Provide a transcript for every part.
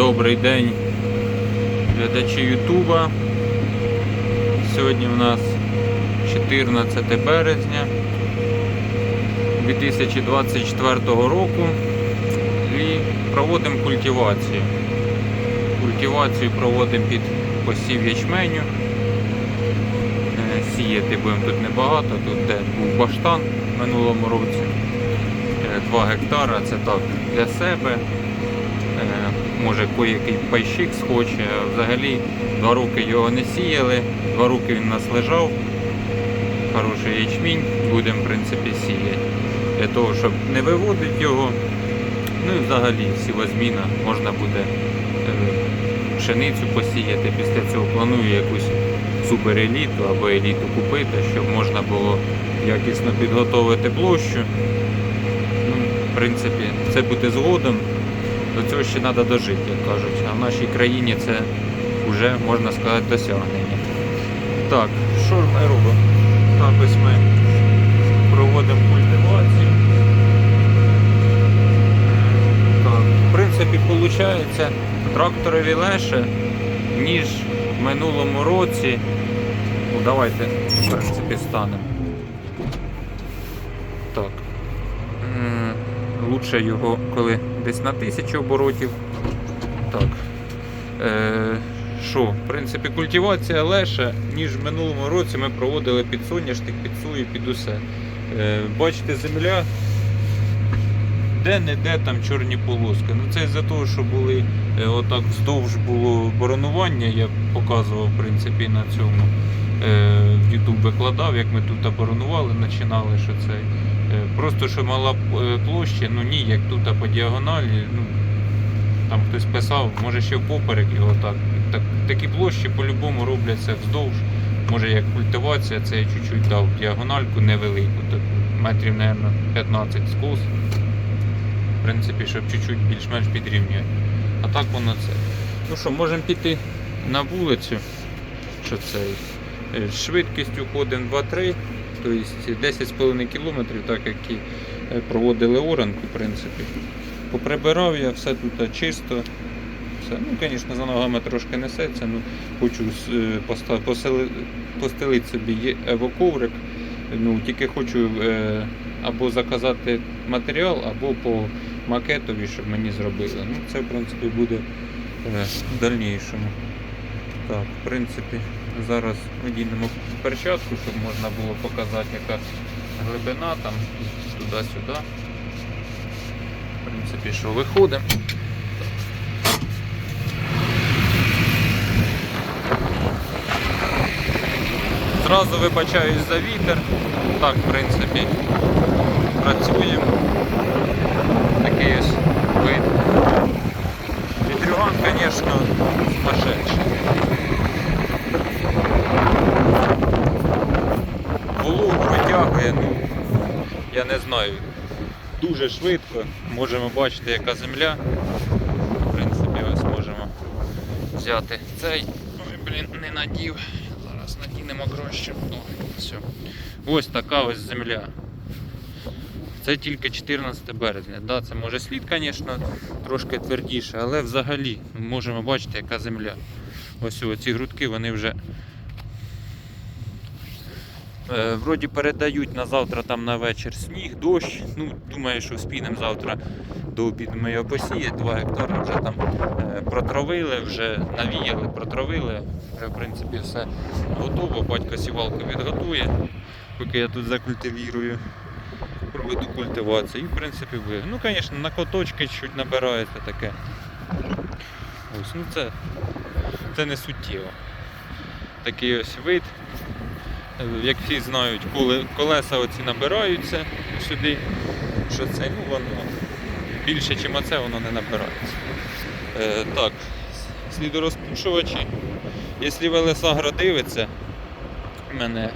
Добрий день, глядачі Ютуба. Сьогодні у нас 14 березня 2024 року і проводимо культивацію. Культивацію проводимо під посів ячменю. Е, Сіяти будемо тут небагато, тут де був баштан в минулому році. 2 гектара, це так для себе. Може кое-який пайщик схоче, взагалі два роки його не сіяли, два роки він нас лежав. Хороший ячмінь, будемо в принципі сіяти. Для того, щоб не виводити його. Ну і взагалі сівозміна можна буде е, пшеницю посіяти. Після цього планую якусь супереліту або еліту купити, щоб можна було якісно підготовити площу. Ну, в принципі, це буде згодом. До цього ще треба дожити, як кажуть. А в нашій країні це вже, можна сказати, досягнення. Так, що ж ми робимо? Так, ось ми проводимо культивацію. Так, в принципі, виходить, тракторові легше, ніж в минулому році. Ну, давайте, в принципі, станемо. Так. Лучше його, коли десь на тисячу оборотів. Так. Е, що, в принципі, культивація легша, ніж в минулому році ми проводили під соняшник, під сою, під усе. Е, бачите, земля де-не-де там чорні полоски. Ну це із-за того, що були е, отак вздовж було боронування, я показував в принципі на цьому. Е, в YouTube викладав, як ми тут оборонували, починали, що це. Е, Просто що мала е, площа, ну ні, як тут по діагоналі, ну там хтось писав, може ще впоперек його так. так такі площі по-любому робляться вздовж. Може як культивація, це я чуть-чуть дав діагональку невелику, таку метрів, мабуть, 15 скос. В принципі, щоб чуть-чуть більш-менш підрівнювати. А так воно це. Ну що, можемо піти на вулицю. Що це? Е, з Швидкістю ходимо 2-3, тобто 10,5 кілометрів, так як і е, проводили оранку, в принципі. Поприбирав я, все тут чисто. Все. Ну, звісно, за ногами трошки несеться, ну, хочу е, постелити собі евоковрик. Ну, тільки хочу е, або заказати матеріал, або по макетові, щоб мені зробили. Ну, це, в принципі, буде е, в дальнішому. Так, в принципі, зараз одінемо перчатку, щоб можна було показати, яка глибина там туди-сюди. В принципі, що виходимо. Зразу вибачаюсь за вітер. Так, в принципі, працюємо. Такий ось вид. Вітрюган, звісно, я не знаю, дуже швидко. Можемо бачити, яка земля. В принципі, ось можемо взяти цей. Ой, блін, не надів. Зараз надінемо краще. О, все. Ось така ось земля. Це тільки 14 березня. Да, це може слід, звісно, трошки твердіше, але взагалі можемо бачити, яка земля. Ось ці грудки вони вже Е, Вроді передають на завтра там на вечір сніг, дощ. Ну, думаю, що спінемо завтра до обіду ми його посіяти. 2 гектари вже там е, протравили, вже навіяли, протравили. Вже в принципі все готово. Батько сівалку відготує, поки я тут закультивірую. Проведу культивацію. І в принципі ви. Ну, звісно, на коточки чуть набирається таке. Ось, ну це, це не суттєво. Такий ось вид. Як всі знають, коли колеса оці набираються сюди, що це, ну воно більше, ніж оце, воно не набирається. Е, так, слідорозпушувачі. Якщо Велесагро дивиться мене,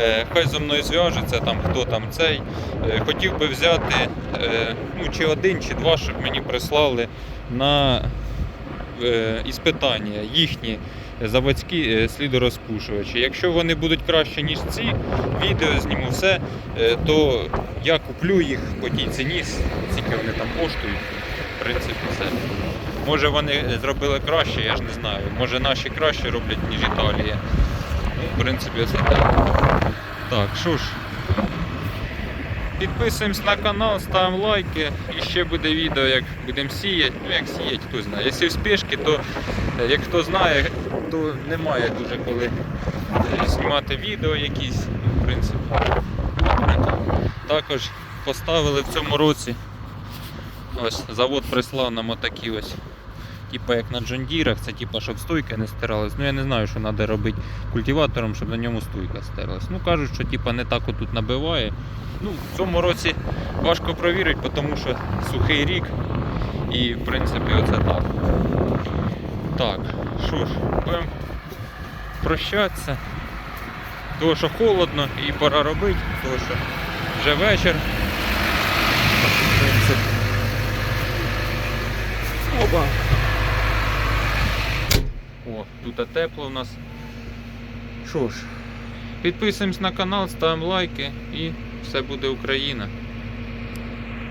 е, хай зі мною зв'яжеться, там хто там цей. Е, хотів би взяти е, ну, чи один, чи два, щоб мені прислали на е, іспитання їхні заводські е, слідорозпушувачі. Якщо вони будуть краще, ніж ці, відео зніму все, е, то я куплю їх по тій ціні, скільки вони там коштують. В принципі, все. Може вони зробили краще, я ж не знаю. Може наші краще роблять, ніж Італія. Ну, в принципі, це так. Так, що ж. Підписуємось на канал, ставимо лайки. І ще буде відео, як будемо сіяти. Ну як сіяти, хто знає. Якщо в спешки, то е, як хто знає, то немає дуже коли е, знімати відео якісь, ну, в принципі. Також поставили в цьому році. Ось завод прислав нам отакі ось. Типа як на джондірах, це типа, щоб стойка не стиралась. Ну я не знаю, що треба робити культиватором, щоб на ньому стойка стерлась. Ну кажуть, що типа не так отут набиває. Ну, в цьому році важко провірити, тому що сухий рік. І в принципі оце так. Так, що ж, будемо прощатися. Тому що холодно і пора робити, тому що вже вечір. Опа. О, тут тепло у нас. Що ж, підписуємось на канал, ставимо лайки і все буде Україна.